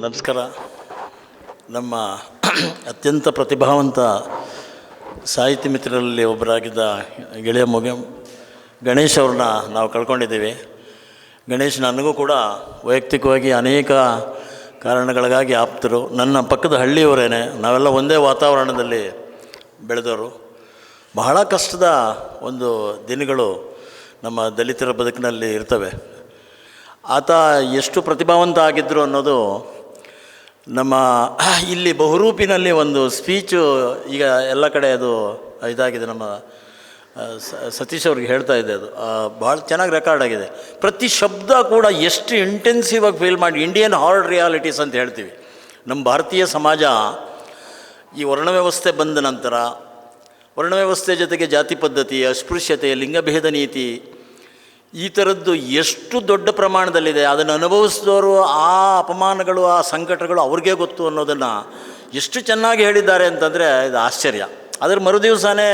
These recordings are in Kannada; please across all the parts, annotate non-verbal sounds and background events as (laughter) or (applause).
ನಮಸ್ಕಾರ. ನಮ್ಮ ಅತ್ಯಂತ ಪ್ರತಿಭಾವಂತ ಸಾಹಿತ್ಯ ಮಿತ್ರರಲ್ಲಿ ಒಬ್ಬರಾಗಿದ್ದ ಗೆಳೆಯ ಮೊಗ ಗಣೇಶ್ ಅವ್ರನ್ನ ನಾವು ಕಳ್ಕೊಂಡಿದ್ದೀವಿ. ಗಣೇಶ್ ನನಗೂ ಕೂಡ ವೈಯಕ್ತಿಕವಾಗಿ ಅನೇಕ ಕಾರಣಗಳಿಗಾಗಿ ಆಪ್ತರು. ನನ್ನ ಪಕ್ಕದ ಹಳ್ಳಿಯವರೇನೆ, ನಾವೆಲ್ಲ ಒಂದೇ ವಾತಾವರಣದಲ್ಲಿ ಬೆಳೆದವರು. ಬಹಳ ಕಷ್ಟದ ಒಂದು ದಿನಗಳು ನಮ್ಮ ದಲಿತರ ಬದುಕಿನಲ್ಲಿ ಇರ್ತವೆ. ಆತ ಎಷ್ಟು ಪ್ರತಿಭಾವಂತ ಆಗಿದ್ದರು ಅನ್ನೋದು ನಮ್ಮ, (clears throat) ಇಲ್ಲಿ ಬಹುರೂಪಿನಲ್ಲಿ ಒಂದು ಸ್ಪೀಚು ಈಗ ಎಲ್ಲ ಕಡೆ ಅದು ಇದಾಗಿದೆ. ನಮ್ಮ ಸತೀಶ್ ಅವ್ರಿಗೆ ಹೇಳ್ತಾ ಇದೆ ಅದು. ಭಾಳ ಚೆನ್ನಾಗಿ ರೆಕಾರ್ಡ್ ಆಗಿದೆ. ಪ್ರತಿ ಶಬ್ದ ಕೂಡ ಎಷ್ಟು ಇಂಟೆನ್ಸಿವ್ ಆಗಿ ಫೀಲ್ ಮಾಡಿ ಇಂಡಿಯನ್ ಹಾರ್ಡ್ ರಿಯಾಲಿಟೀಸ್ ಅಂತ ಹೇಳ್ತೀವಿ. ನಮ್ಮ ಭಾರತೀಯ ಸಮಾಜ ಈ ವರ್ಣ ವ್ಯವಸ್ಥೆ ಬಂದ ನಂತರ, ವರ್ಣ ವ್ಯವಸ್ಥೆ ಜೊತೆಗೆ ಜಾತಿ ಪದ್ಧತಿ, ಅಸ್ಪೃಶ್ಯತೆ, ಲಿಂಗಭೇದ ನೀತಿ ಈ ಥರದ್ದು ಎಷ್ಟು ದೊಡ್ಡ ಪ್ರಮಾಣದಲ್ಲಿದೆ, ಅದನ್ನು ಅನುಭವಿಸಿದವರು ಆ ಅಪಮಾನಗಳು, ಆ ಸಂಕಟಗಳು ಅವ್ರಿಗೆ ಗೊತ್ತು ಅನ್ನೋದನ್ನು ಎಷ್ಟು ಚೆನ್ನಾಗಿ ಹೇಳಿದ್ದಾರೆ ಅಂತಂದರೆ ಇದು ಆಶ್ಚರ್ಯ. ಅದರ ಮರುದಿವಸನೇ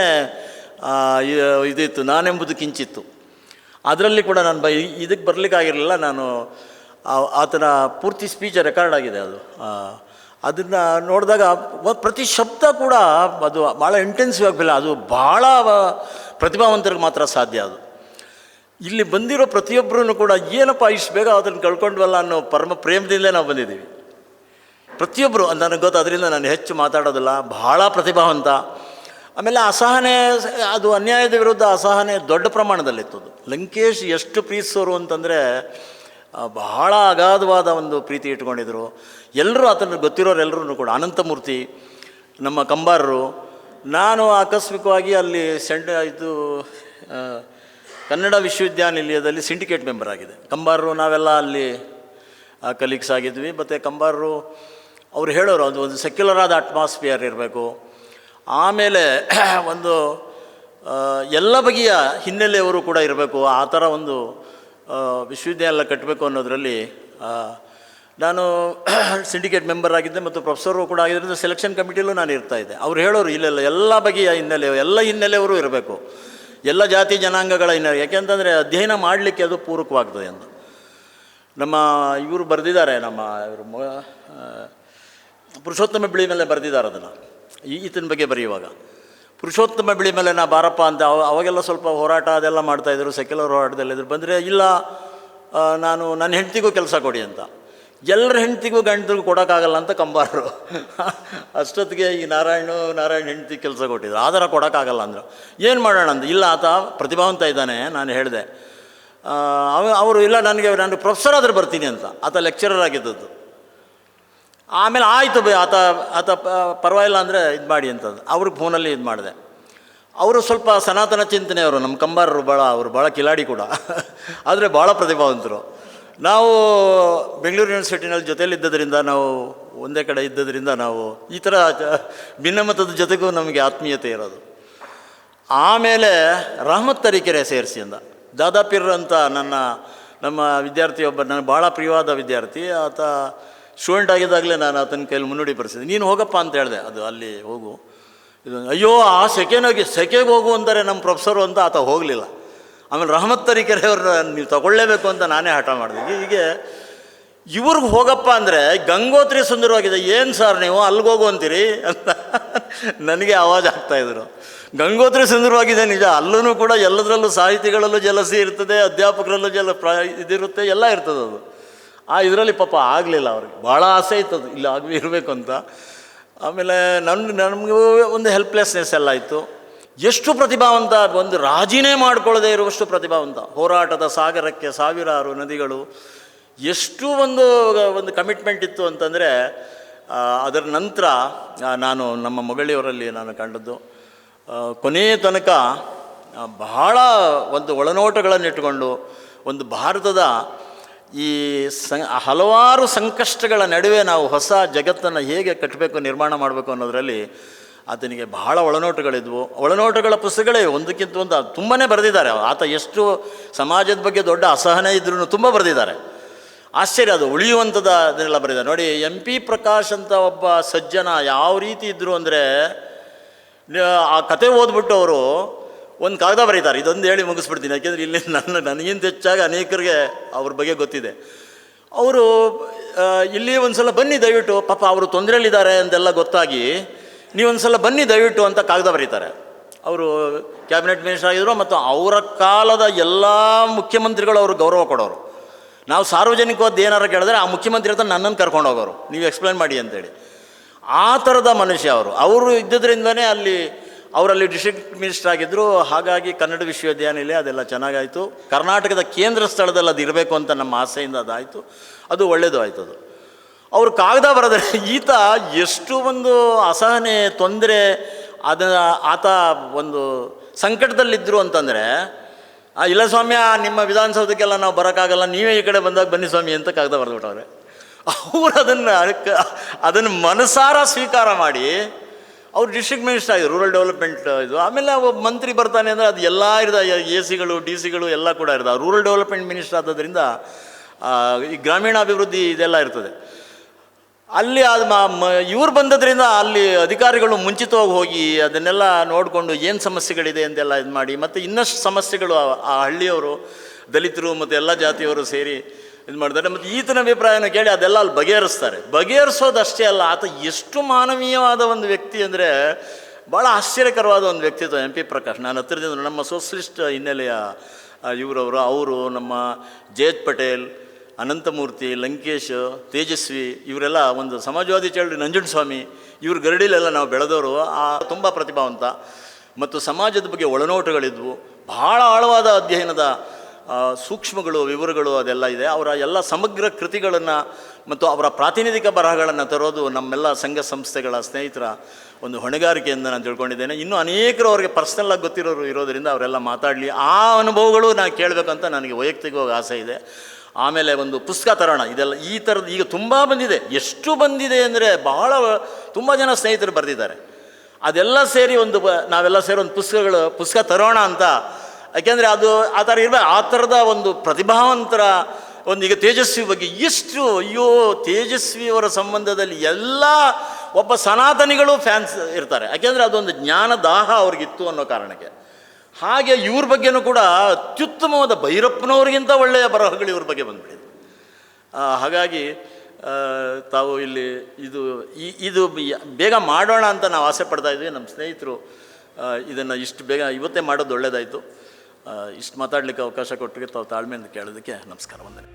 ಇದಿತ್ತು, ನಾನೆಂಬುದು ಕಿಂಚಿತ್ತು. ಅದರಲ್ಲಿ ಕೂಡ ನಾನು ಬ, ಇದಕ್ಕೆ ಬರಲಿಕ್ಕಾಗಿರಲಿಲ್ಲ ನಾನು ಆತನ ಪೂರ್ತಿ ಸ್ಪೀಚ್ ರೆಕಾರ್ಡ್ ಆಗಿದೆ ಅದು. ಅದನ್ನು ನೋಡಿದಾಗ ಪ್ರತಿ ಶಬ್ದ ಕೂಡ ಅದು ಭಾಳ ಇಂಟೆನ್ಸಿವ್ ಆಗಿಲ್ಲ ಅದು ಭಾಳ ಪ್ರತಿಭಾವಂತರಿಗೆ ಮಾತ್ರ ಸಾಧ್ಯ ಅದು. ಇಲ್ಲಿ ಬಂದಿರೋ ಪ್ರತಿಯೊಬ್ಬರೂ ಕೂಡ ಏನಪ್ಪ ಇಷ್ಟು ಬೇಗ ಅದನ್ನು ಕಳ್ಕೊಂಡ್ವಲ್ಲ ಅನ್ನೋ ಪರಮ ಪ್ರೇಮದಿಂದಲೇ ನಾವು ಬಂದಿದ್ದೀವಿ. ಪ್ರತಿಯೊಬ್ಬರು ನನಗೆ ಗೊತ್ತು, ಅದರಿಂದ ನಾನು ಹೆಚ್ಚು ಮಾತಾಡೋದಿಲ್ಲ, ಬಹಳ ಪ್ರತಿಭಾವಂತ. ಆಮೇಲೆ ಅಸಹನೆ, ಅದು ಅನ್ಯಾಯದ ವಿರುದ್ಧ ಅಸಹನೆ ದೊಡ್ಡ ಪ್ರಮಾಣದಲ್ಲಿತ್ತು ಅದು ಲಂಕೇಶ್ ಎಷ್ಟು ಪ್ರೀತಿಸೋರು ಅಂತಂದರೆ ಬಹಳ ಅಗಾಧವಾದ ಒಂದು ಪ್ರೀತಿ ಇಟ್ಕೊಂಡಿದ್ರು. ಎಲ್ಲರೂ ಆತನ ಗೊತ್ತಿರೋರು ಎಲ್ಲರೂ ಕೂಡ, ಅನಂತಮೂರ್ತಿ, ನಮ್ಮ ಕಂಬಾರರು. ನಾನು ಆಕಸ್ಮಿಕವಾಗಿ ಅಲ್ಲಿ ಸೆಂಟ್ ಇದು ಕನ್ನಡ ವಿಶ್ವವಿದ್ಯಾನಿಲಯದಲ್ಲಿ ಸಿಂಡಿಕೇಟ್ ಮೆಂಬರ್ ಆಗಿದೆ. ಕಂಬಾರರು, ನಾವೆಲ್ಲ ಅಲ್ಲಿ ಕಲೀಗ್ಸ್ ಆಗಿದ್ವಿ. ಮತ್ತು ಕಂಬಾರರು, ಅವ್ರು ಹೇಳೋರು, ಅದು ಒಂದು ಸೆಕ್ಯುಲರ್ ಆದ ಅಟ್ಮಾಸ್ಫಿಯರ್ ಇರಬೇಕು. ಆಮೇಲೆ (clears throat) ಒಂದು ಎಲ್ಲ ಬಗೆಯ ಹಿನ್ನೆಲೆಯವರು ಕೂಡ ಇರಬೇಕು. ಆ ಥರ ಒಂದು ವಿಶ್ವವಿದ್ಯಾಲಯ ಕಟ್ಟಬೇಕು ಅನ್ನೋದರಲ್ಲಿ ನಾನು (clears throat) ಸಿಂಡಿಕೇಟ್ ಮೆಂಬರ್ ಆಗಿದ್ದೆ ಮತ್ತು ಪ್ರೊಫೆಸರು ಕೂಡ ಆಗಿದ್ದರಿಂದ ಸೆಲೆಕ್ಷನ್ ಕಮಿಟಿಲೂ ನಾನು ಇರ್ತಾ ಇದ್ದೆ. ಅವ್ರು ಹೇಳೋರು, ಇಲ್ಲೆಲ್ಲ ಎಲ್ಲ ಬಗೆಯ ಹಿನ್ನೆಲೆ ಎಲ್ಲ ಹಿನ್ನೆಲೆಯವರು ಇರಬೇಕು. ಎಲ್ಲ ಜಾತಿ ಜನಾಂಗಗಳ ಹಿನ್ನೆಲೆ ಯಾಕೆಂತಂದರೆ ಅಧ್ಯಯನ ಮಾಡಲಿಕ್ಕೆ ಅದು ಪೂರಕವಾಗ್ತದೆ ಅಂತ. ನಮ್ಮ ಇವರು ಬರೆದಿದ್ದಾರೆ, ನಮ್ಮ ಇವರು ಪುರುಷೋತ್ತಮ ಬಿಳಿ ಮೇಲೆ ಬರೆದಿದ್ದಾರೆ ಅದನ್ನು ಈತನ ಬಗ್ಗೆ ಬರೆಯುವಾಗ. ಪುರುಷೋತ್ತಮ ಬಿಳಿ ಮೇಲೆ ನಾ ಬಾರಪ್ಪ ಅಂತ ಅವ, ಅವಾಗೆಲ್ಲ ಸ್ವಲ್ಪ ಹೋರಾಟ ಅದೆಲ್ಲ ಮಾಡ್ತಾಯಿದ್ರು ಸೆಕ್ಯುಲರ್ ಹೋರಾಟದಲ್ಲಿ ಇದ್ರು. ಬಂದರೆ ಇಲ್ಲ ನಾನು ನನ್ನ ಹೆಂಡತಿಗೂ ಕೆಲಸ ಕೊಡಿ ಅಂತ. ಎಲ್ಲರ ಹೆಂಡತಿಗೂ ಗಂಡರಿಗೂ ಕೊಡೋಕ್ಕಾಗಲ್ಲ ಅಂತ ಕಂಬಾರರು. ಅಷ್ಟೊತ್ತಿಗೆ ಈ ನಾರಾಯಣ ನಾರಾಯಣ ಹೆಂಡ್ತಿ ಕೆಲಸ ಕೊಟ್ಟಿದ್ರು. ಆಧಾರ ಕೊಡೋಕ್ಕಾಗಲ್ಲ ಅಂದರು. ಏನು ಮಾಡೋಣ ಅಂತ ಇಲ್ಲ, ಆತ ಪ್ರತಿಭಾವಂತ ಇದ್ದಾನೆ, ನಾನು ಹೇಳಿದೆ. ಅವ, ಅವರು, ಇಲ್ಲ, ನನಗೆ, ನಾನು ಪ್ರೊಫೆಸರ್ ಆದರೂ ಬರ್ತೀನಿ ಅಂತ. ಆತ ಲೆಕ್ಚರರ್ ಆಗಿದ್ದದ್ದು. ಆಮೇಲೆ ಆಯಿತು ಬೇ, ಆತ ಆತ ಪರವಾಗಿಲ್ಲ ಅಂದರೆ ಇದು ಮಾಡಿ ಅಂತಂದು. ಅವ್ರಿಗೆ ಫೋನಲ್ಲಿ ಇದು ಮಾಡಿದೆ. ಅವರು ಸ್ವಲ್ಪ ಸನಾತನ ಚಿಂತನೆಯವರು, ನಮ್ಮ ಕಂಬಾರರು ಭಾಳ ಅವರು ಭಾಳ ಕಿಲಾಡಿ ಕೂಡ. ಆದರೆ ಭಾಳ ಪ್ರತಿಭಾವಂತರು. ನಾವು ಬೆಂಗಳೂರು ಯೂನಿವರ್ಸಿಟಿನಲ್ಲಿ ಜೊತೆಯಲ್ಲಿದ್ದರಿಂದ ನಾವು ಒಂದೇ ಕಡೆ ಇದ್ದದರಿಂದ ನಾವು ಈ ಥರ ಭಿನ್ನಮತದ ಜೊತೆಗೂ ನಮಗೆ ಆತ್ಮೀಯತೆ ಇರೋದು. ಆಮೇಲೆ ರಹಮತ್ ತರೀಕೆರೆ ಸೇರಿಸಿ ಅಂದ. ದಾದಾಪಿರ್ ಅಂತ ನನ್ನ, ನಮ್ಮ ವಿದ್ಯಾರ್ಥಿ ಒಬ್ಬ ನನಗೆ ಭಾಳ ಪ್ರಿಯವಾದ ವಿದ್ಯಾರ್ಥಿ, ಆತ ಸ್ಟೂಡೆಂಟ್ ಆಗಿದ್ದಾಗಲೇ ನಾನು ಆತನ ಕೈಲಿ ಮುನ್ನುಡಿ ಬರೆಸಿದೆ. ನೀನು ಹೋಗಪ್ಪ ಅಂತ ಹೇಳಿದೆ. ಅದು ಅಲ್ಲಿ ಹೋಗು. ಇದು, ಅಯ್ಯೋ, ಆ ಸೆಕೆನಾಗಿ, ಸೆಕೆಗೆ ಹೋಗು ಅಂದರೆ ನಮ್ಮ ಪ್ರೊಫೆಸರು ಅಂತ ಆತ ಹೋಗಲಿಲ್ಲ. ಆಮೇಲೆ ರಹಮತ್ ತರೀಕೆರೆಯವ್ರನ್ನ ನೀವು ತಗೊಳ್ಳೇಬೇಕು ಅಂತ ನಾನೇ ಹಠ ಮಾಡಿದೆ. ಹೀಗೆ ಇವ್ರಿಗೆ ಹೋಗಪ್ಪ ಅಂದರೆ ಗಂಗೋತ್ರಿ ಸುಂದರವಾಗಿದೆ ಏನು ಸರ್ ನೀವು? ಅಲ್ಲಿಗೆ ಹೋಗು ಅಂತೀರಿ? ಅಂತ ನನಗೆ ಆವಾಜ್ ಆಗ್ತಾಯಿದ್ರು ಗಂಗೋತ್ರಿ ಸುಂದರವಾಗಿದೆ ನಿಜ. ಅಲ್ಲೂ ಕೂಡ ಎಲ್ಲದರಲ್ಲೂ ಸಾಹಿತಿಗಳಲ್ಲೂ ಜಲಸಿ ಇರ್ತದೆ, ಅಧ್ಯಾಪಕರಲ್ಲೂ ಜಲ ಪ್ರ, ಇದಿರುತ್ತೆ, ಎಲ್ಲ ಇರ್ತದೆ ಅದು. ಆ ಇದರಲ್ಲಿ ಪಾಪ ಆಗಲಿಲ್ಲ ಅವ್ರಿಗೆ. ಭಾಳ ಆಸೆ ಇತ್ತದು. ಇಲ್ಲಿ, ಆಗಲಿ, ಇರಬೇಕು ಅಂತ. ಆಮೇಲೆ ನನ್ನ ನಮಗೂ ಒಂದು ಹೆಲ್ಪ್ಲೆಸ್ನೆಸ್ ಎಲ್ಲ ಇತ್ತು ಎಷ್ಟು ಪ್ರತಿಭಾವಂತ ಒಂದು ರಾಜಿನೇ ಮಾಡಿಕೊಳ್ಳದೇ ಇರುವಷ್ಟು ಪ್ರತಿಭಾವಂತ. ಹೋರಾಟದ ಸಾಗರಕ್ಕೆ ಸಾವಿರಾರು ನದಿಗಳು. ಎಷ್ಟು ಒಂದು ಒಂದು ಕಮಿಟ್ಮೆಂಟ್ ಇತ್ತು ಅಂತಂದರೆ ಅದರ ನಂತರ ನಾನು ನಮ್ಮ ಮಗಳಿಯವರಲ್ಲಿ ನಾನು ಕಂಡದ್ದು ಕೊನೆಯ ತನಕ ಬಹಳ ಒಂದು ಒಳನೋಟಗಳನ್ನು ಇಟ್ಟುಕೊಂಡು, ಒಂದು ಭಾರತದ ಈ ಸ, ಹಲವಾರು ಸಂಕಷ್ಟಗಳ ನಡುವೆ ನಾವು ಹೊಸ ಜಗತ್ತನ್ನು ಹೇಗೆ ಕಟ್ಟಬೇಕು, ನಿರ್ಮಾಣ ಮಾಡಬೇಕು ಅನ್ನೋದರಲ್ಲಿ ಆತನಿಗೆ ಬಹಳ ಒಳನೋಟಗಳಿದ್ವು. ಒಳನೋಟಗಳ ಪುಸ್ತಕಗಳೇ, ಒಂದಕ್ಕಿಂತ ಒಂದು ತುಂಬನೇ ಬರೆದಿದ್ದಾರೆ. ಆತ ಎಷ್ಟು ಸಮಾಜದ ಬಗ್ಗೆ ದೊಡ್ಡ ಅಸಹನೆ ಇದ್ರೂ ತುಂಬ ಬರೆದಿದ್ದಾರೆ. ಆಶ್ಚರ್ಯ, ಅದು ಉಳಿಯುವಂಥದ್ದು ಅದನ್ನೆಲ್ಲ ಬರೆದಿದ್ದಾರೆ. ನೋಡಿ, ಎಂ ಪಿ ಪ್ರಕಾಶ್ ಅಂತ ಒಬ್ಬ ಸಜ್ಜನ ಯಾವ ರೀತಿ ಇದ್ದರು ಅಂದರೆ ಆ ಕತೆ ಓದ್ಬಿಟ್ಟು ಅವರು ಒಂದು ಕಾಗದ ಬರೀತಾರೆ. ಇದೊಂದು ಹೇಳಿ ಮುಗಿಸ್ಬಿಡ್ತೀನಿ. ಯಾಕೆಂದರೆ ಇಲ್ಲಿ ನನ್ನ, ನನಗಿಂತ ಹೆಚ್ಚಾಗಿ ಅನೇಕರಿಗೆ ಅವ್ರ ಬಗ್ಗೆ ಗೊತ್ತಿದೆ. ಅವರು ಇಲ್ಲಿ ಒಂದು ಸಲ ಬನ್ನಿ, ದಯವಿಟ್ಟು. ಪಾಪ, ಅವರು ತೊಂದರೆಯಲ್ಲಿದ್ದಾರೆ ಅಂತೆಲ್ಲ ಗೊತ್ತಾಗಿ ನೀವೊಂದು ಸಲ ಬನ್ನಿ ದಯವಿಟ್ಟು ಅಂತ ಕಾಗದ ಬರೀತಾರೆ. ಅವರು ಕ್ಯಾಬಿನೆಟ್ ಮಿನಿಸ್ಟರ್ ಆಗಿದ್ರು ಮತ್ತು ಅವರ ಕಾಲದ ಎಲ್ಲ ಮುಖ್ಯಮಂತ್ರಿಗಳು ಅವರು ಗೌರವ ಕೊಡೋರು. ನಾವು ಸಾರ್ವಜನಿಕವಾದ ಏನಾರು ಕೇಳಿದ್ರೆ ಆ ಮುಖ್ಯಮಂತ್ರಿ ಹತ್ರ ನನ್ನನ್ನು ಕರ್ಕೊಂಡು ಹೋಗೋರು. ನೀವು ಎಕ್ಸ್ಪ್ಲೈನ್ ಮಾಡಿ ಅಂತೇಳಿ. ಆ ಥರದ ಮನುಷ್ಯ ಅವರು. ಅವರು ಇದ್ದಿದ್ದರಿಂದನೇ ಅಲ್ಲಿ ಅವರಲ್ಲಿ ಡಿಸ್ಟ್ರಿಕ್ಟ್ ಮಿನಿಸ್ಟರ್ ಆಗಿದ್ದರು ಹಾಗಾಗಿ ಕನ್ನಡ ವಿಶ್ವವಿದ್ಯಾನಿಲಯ ಅದೆಲ್ಲ ಚೆನ್ನಾಗಾಯಿತು. ಕರ್ನಾಟಕದ ಕೇಂದ್ರ ಸ್ಥಳದಲ್ಲಿ ಅದು ಇರಬೇಕು ಅಂತ ನಮ್ಮ ಆಸೆಯಿಂದ ಅದಾಯಿತು. ಅದು ಒಳ್ಳೆಯದು ಆಯಿತು ಅದು ಅವರು ಕಾಗದ ಬರೆದರೆ ಈತ ಎಷ್ಟು ಒಂದು ಅಸಹನೆ ತೊಂದರೆ ಅದ ಆತ ಒಂದು ಸಂಕಟದಲ್ಲಿದ್ದರು ಅಂತಂದರೆ ಆ, ಇಲ್ಲ ಸ್ವಾಮ್ಯ ನಿಮ್ಮ ವಿಧಾನಸೌಧಕ್ಕೆಲ್ಲ ನಾವು ಬರೋಕ್ಕಾಗಲ್ಲ ನೀವೇ ಈ ಕಡೆ ಬಂದಾಗ ಬನ್ನಿ ಸ್ವಾಮಿ ಅಂತ ಕಾಗದ ಬರೆದ್ಬಿಟ್ಟವ್ರೆ. ಅವರು ಅದನ್ನು ಅದನ್ನು ಮನಸಾರ ಸ್ವೀಕಾರ ಮಾಡಿ ಅವ್ರು ಡಿಸ್ಟ್ರಿಕ್ಟ್ ಮಿನಿಸ್ಟರ್ ಆಗಿದೆ ರೂರಲ್ ಡೆವಲಪ್ಮೆಂಟ್ ಇದು ಆಮೇಲೆ ಒಬ್ಬ ಮಂತ್ರಿ ಬರ್ತಾನೆ ಅಂದರೆ ಅದು ಎಲ್ಲ ಇರದ ಎ ಸಿಗಳು ಡಿ ಸಿಗಳು ಎಲ್ಲ ಕೂಡ ಇರ್ದ. ರೂರಲ್ ಡೆವಲಪ್ಮೆಂಟ್ ಮಿನಿಸ್ಟರ್ ಆದ್ದರಿಂದ ಈ ಗ್ರಾಮೀಣಾಭಿವೃದ್ಧಿ ಇದೆಲ್ಲ ಇರ್ತದೆ. ಅಲ್ಲಿ ಅದು ಇವ್ರು ಬಂದದ್ರಿಂದ ಅಲ್ಲಿ ಅಧಿಕಾರಿಗಳು ಮುಂಚಿತವಾಗಿ ಹೋಗಿ ಅದನ್ನೆಲ್ಲ ನೋಡಿಕೊಂಡು ಏನು ಸಮಸ್ಯೆಗಳಿದೆ ಅಂತೆಲ್ಲ ಇದು ಮಾಡಿ, ಮತ್ತು ಇನ್ನಷ್ಟು ಸಮಸ್ಯೆಗಳು ಆ- ಹಳ್ಳಿಯವರು, ದಲಿತರು ಮತ್ತು ಎಲ್ಲ ಜಾತಿಯವರು ಸೇರಿ ಇದು ಮಾಡ್ತಾರೆ. ಮತ್ತು ಈತನ ಅಭಿಪ್ರಾಯನ ಕೇಳಿ ಅದೆಲ್ಲ ಅಲ್ಲಿ ಬಗೆಹರಿಸ್ತಾರೆ. ಬಗೆಹರಿಸೋದಷ್ಟೇ ಅಲ್ಲ, ಆತ ಎಷ್ಟು ಮಾನವೀಯವಾದ ಒಂದು ವ್ಯಕ್ತಿ ಅಂದರೆ ಭಾಳ ಆಶ್ಚರ್ಯಕರವಾದ ಒಂದು ವ್ಯಕ್ತಿತ್ವ ಎಂ ಪಿ ಪ್ರಕಾಶ್. ನಾನು ಹತ್ತಿರದಿಂದ ನಮ್ಮ ಸೋಷಲಿಸ್ಟ್ ಹಿನ್ನೆಲೆಯ ಇವರವರು, ಅವರು ನಮ್ಮ ಜಯತ್ ಪಟೇಲ್ ಅನಂತಮೂರ್ತಿ, ಲಂಕೇಶ್, ತೇಜಸ್ವಿ ಇವರೆಲ್ಲ ಒಂದು ಸಮಾಜವಾದಿ ಚಳವಳಿ ನಂಜುಂಡಸ್ವಾಮಿ, ಇವ್ರ ಗರಡಿಲೆಲ್ಲ ನಾವು ಬೆಳೆದವರು, ಆ ತುಂಬ ಪ್ರತಿಭಾವಂತ. ಮತ್ತು ಸಮಾಜದ ಬಗ್ಗೆ ಒಳನೋಟಗಳಿದ್ವು. ಬಹಳ ಆಳವಾದ ಅಧ್ಯಯನದ ಸೂಕ್ಷ್ಮಗಳು, ವಿವರಗಳು ಅದೆಲ್ಲ ಇದೆ. ಅವರ ಎಲ್ಲ ಸಮಗ್ರ ಕೃತಿಗಳನ್ನು ಮತ್ತು ಅವರ ಪ್ರಾತಿನಿಧಿಕ ಬರಹಗಳನ್ನು ತರೋದು ನಮ್ಮೆಲ್ಲ ಸಂಘ ಸಂಸ್ಥೆಗಳ ಸ್ನೇಹಿತರ ಒಂದು ಹೊಣೆಗಾರಿಕೆಯಿಂದ ನಾನು ತಿಳ್ಕೊಂಡಿದ್ದೇನೆ. ಇನ್ನೂ ಅನೇಕರು ಅವರಿಗೆ ಪರ್ಸ್ನಲ್ಲಾಗಿ ಗೊತ್ತಿರೋರು ಇರೋದರಿಂದ ಅವರೆಲ್ಲ ಮಾತಾಡಲಿ. ಆ ಅನುಭವಗಳು ನಾನು ಕೇಳಬೇಕಂತ ನನಗೆ ವೈಯಕ್ತಿಕವಾಗಿ ಆಸೆ ಇದೆ. ಆಮೇಲೆ ಒಂದು ಪುಸ್ತಕ ತರೋಣ. ಇದೆಲ್ಲ ಈ ಥರದ್ದು ಈಗ ತುಂಬ ಬಂದಿದೆ. ಎಷ್ಟು ಬಂದಿದೆ ಅಂದರೆ ಬಹಳ ತುಂಬ ಜನ ಸ್ನೇಹಿತರು ಬರೆದಿದ್ದಾರೆ. ಅದೆಲ್ಲ ಸೇರಿ ಒಂದು ನಾವೆಲ್ಲ ಸೇರಿ ಒಂದು ಪುಸ್ತಕಗಳು, ಪುಸ್ತಕ ತರೋಣ ಅಂತ. ಯಾಕೆಂದರೆ ಅದು ಆ ಥರ ಇರಬೇಕು ಆ ಥರದ ಒಂದು ಪ್ರತಿಭಾವಂತರ ಒಂದು ಈಗ ತೇಜಸ್ವಿ ಬಗ್ಗೆ ಎಷ್ಟು ಅಯ್ಯೋ ತೇಜಸ್ವಿಯವರ ಸಂಬಂಧದಲ್ಲಿ ಎಲ್ಲ ಒಬ್ಬ ಸನಾತನಿಗಳು ಫ್ಯಾನ್ಸ್ ಇರ್ತಾರೆ. ಯಾಕೆಂದರೆ ಅದೊಂದು ಜ್ಞಾನ ದಾಹ ಅವ್ರಿಗಿತ್ತು ಅನ್ನೋ ಕಾರಣಕ್ಕೆ. ಹಾಗೆ ಇವ್ರ ಬಗ್ಗೆನೂ ಕೂಡ ಅತ್ಯುತ್ತಮವಾದ ಭೈರಪ್ಪನವ್ರಿಗಿಂತ ಒಳ್ಳೆಯ ಬರಹಗಳು ಇವ್ರ ಬಗ್ಗೆ ಬಂದ್ಬಿಟ್ಟಿದೆ. ಹಾಗಾಗಿ ತಾವು ಇಲ್ಲಿ ಇದು ಇದು ಬೇಗ ಮಾಡೋಣ ಅಂತ ನಾವು ಆಸೆ ಪಡ್ತಾ ಇದ್ವಿ. ನಮ್ಮ ಸ್ನೇಹಿತರು ಇದನ್ನು ಇಷ್ಟು ಬೇಗ ಇವತ್ತೇ ಮಾಡೋದು ಒಳ್ಳೆಯದಾಯಿತು ಇಷ್ಟು ಮಾತಾಡಲಿಕ್ಕೆ ಅವಕಾಶ ಕೊಟ್ಟಿಗೆ ತಾವು ತಾಳ್ಮೆಯಿಂದ ಕೇಳೋದಕ್ಕೆ ನಮಸ್ಕಾರ, ವಂದನೆ.